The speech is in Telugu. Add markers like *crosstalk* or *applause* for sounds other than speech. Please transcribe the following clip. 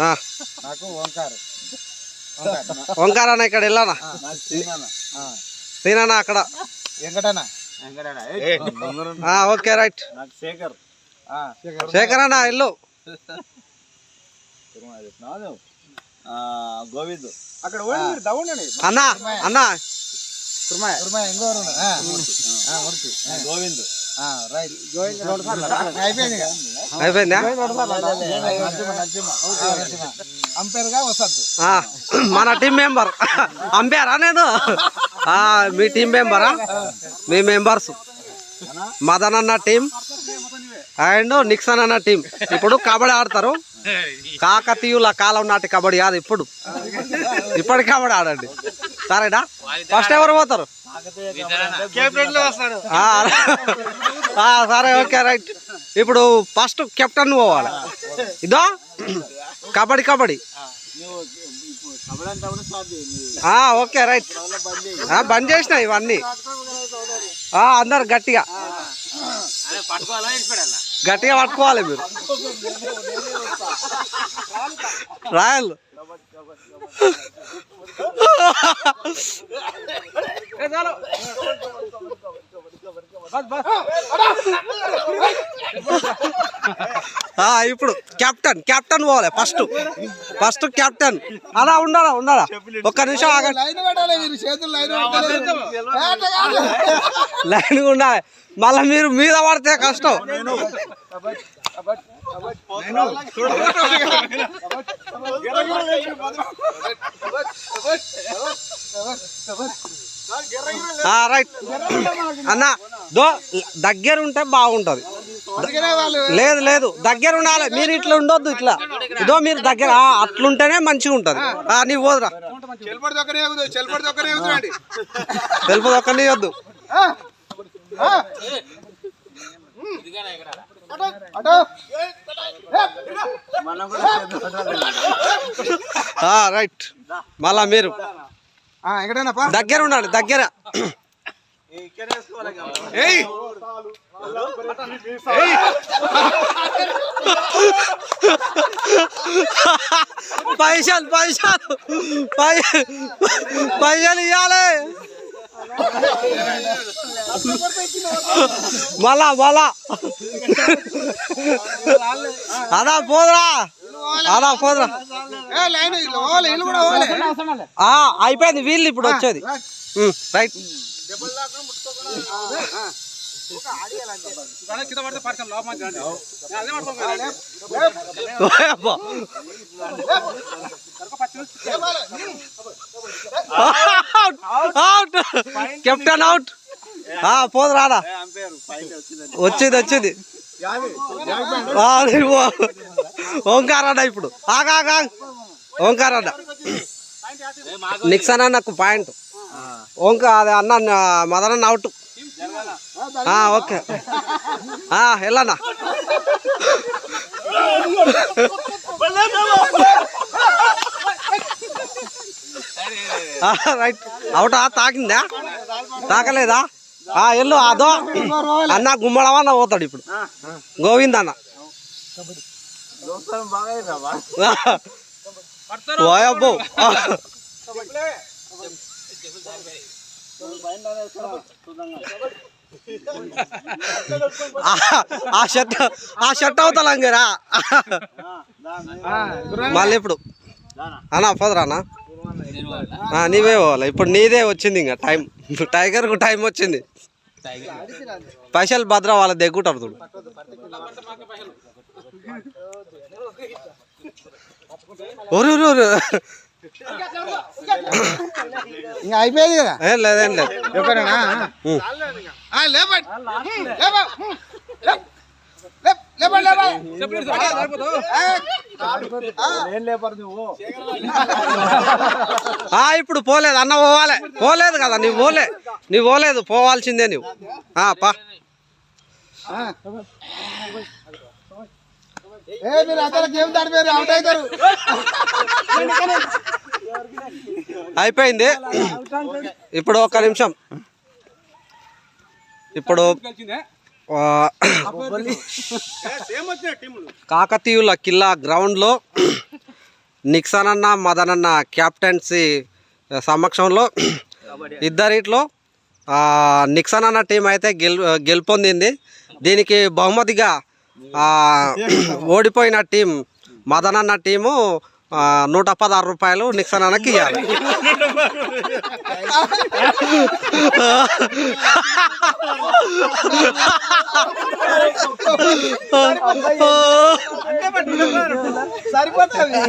ఆ, నాకు ఓంకార్ ఓంకార్ అన్న ఇక్కడ వెళ్ళానా. తినానా అక్కడ? Okay right. నాకు శేఖర్. ఆ, శేఖర్ అన్న ఇల్లు ఆ, గోవింద్. అక్కడ అన్న అన్న. గోవింద్. అయిపోయింది మన టీం మెంబర్. అంపారా నేను? ఆ, మీ టీం మెంబరా? మీ మెంబర్స్. మదన్ అన్న టీం. అండ్ నిక్సన్ అన్న టీం. ఇప్పుడు కబడ్డీ ఆడతారు. కాకతీయుల కాలం నాటి కబడ్డీ కాదు ఇప్పుడు. ఇప్పటి కబడ్డీ ఆడండి. సరేనా? ఫస్ట్ ఎవరు పోతారు? సరే ఓకే రైట్. ఇప్పుడు ఫస్ట్ కెప్టెన్ పోవాలి ఇదో కబడ్డీ కబడ్డీ. నువ్వు ఇప్పుడు కబడ్డీ అంతా కూడా స్టార్ట్ చేయి. ఆ, ఓకే రైట్. బంద్ చేసిన ఇవన్నీ. ఆ, అందరు గట్టిగా. గట్టిగా పట్టుకోవాలి మీరు. *laughs* రాయల్. ఇప్పుడు కెప్టెన్ కెప్టెన్ పోవాలి ఫస్ట్. First captain. అలా ఉండాలా ఉండాలా? ఒక్క నిమిషం లైన్ ఉండాలి. మళ్ళీ మీరు మీద పడితే కష్టం. రైట్. అన్న దో దగ్గర ఉంటే బాగుంటది. లేదు లేదు దగ్గర ఉండాలి మీరు ఇట్లా ఉండొద్దు ఇట్లా. ఇదో మీరు దగ్గర అట్లుంటేనే మంచిగా ఉంటది ఆ, నీ పోదురా. దొక్కనే దొక్కనే తెలుపు ఒక్కని వద్దు రైట్ మళ్ళా మీరు. ఎక్కడైనా దగ్గర ఉండాలి దగ్గర. పైసలు పైసలు పై పైసలు ఇవ్వాలి మళ్ళా మళ్ళా. అదా పోదురా. అదా పోదురా. అయిపోయింది వీళ్ళు ఇప్పుడు వచ్చేది. రైట్. *laughs* అవుట్ కెప్టెన్ అవుట్ పోదు రాడా వచ్చింది వచ్చింది. ఆ, నువ్వు ఓంకార్ అన్న ఇప్పుడు? ఆగా ఆగా ఓంకార్ అన్న నిక్సన్ అన్నకు పాయింట్. ఓంకా అది అన్న మదనన్న అవుట్. ఓకే. వెళ్ళన్నా రైట్. అవుటా తాకిందా? తాకలేదా? ఆ ఎల్లు అదో. అన్న గుమ్మడమన్న పోతాడు ఇప్పుడు. గోవింద్ అన్న ఓయబ్బో ఆ షర్ట్ ఆ షర్ట్ అవుతాలంగరా మళ్ళీ ఇప్పుడు అన్నా పోదురా అన్న. నీవే పోవాలి. ఇప్పుడు నీదే వచ్చింది ఇంకా టైం. టైగర్కు టైం వచ్చింది. పైసలు భద్ర వాళ్ళ దగ్గుంటారు చూడు. ఒరు. ఇంకా అయిపోయింది కదా? ఏం లేదేం. లేపండి లేపండి లేపండి ఏం లేపరు నువ్వు ఆ ఇప్పుడు పోలేదు అన్న పోవాలి. పోలేదు కదా నీవు పోలే. నీవు పోలేదు పోవాల్సిందే నువ్వు. ఆ, పా. ఏ మీరు అందరూ గేమ్ దాడిపోయారు అవుట్ అవుతారు. అయిపోయింది. ఇప్పుడు ఒక్క నిమిషం. ఇప్పుడు కాకతీయుల కిల్లా గ్రౌండ్లో నిక్సన్ అన్న మదన్ అన్న క్యాప్టెన్సీ సమక్షంలో ఇద్దరిట్లో నిక్సన్ అన్న టీం అయితే గెల్ గెలుపొందింది. దీనికి బహుమతిగా ఓడిపోయిన టీం మదన్ అన్న టీము నూట పదహారు రూపాయలు నిక్సన్ అన్నకి ఇవ్వాలి సరిపోతుంది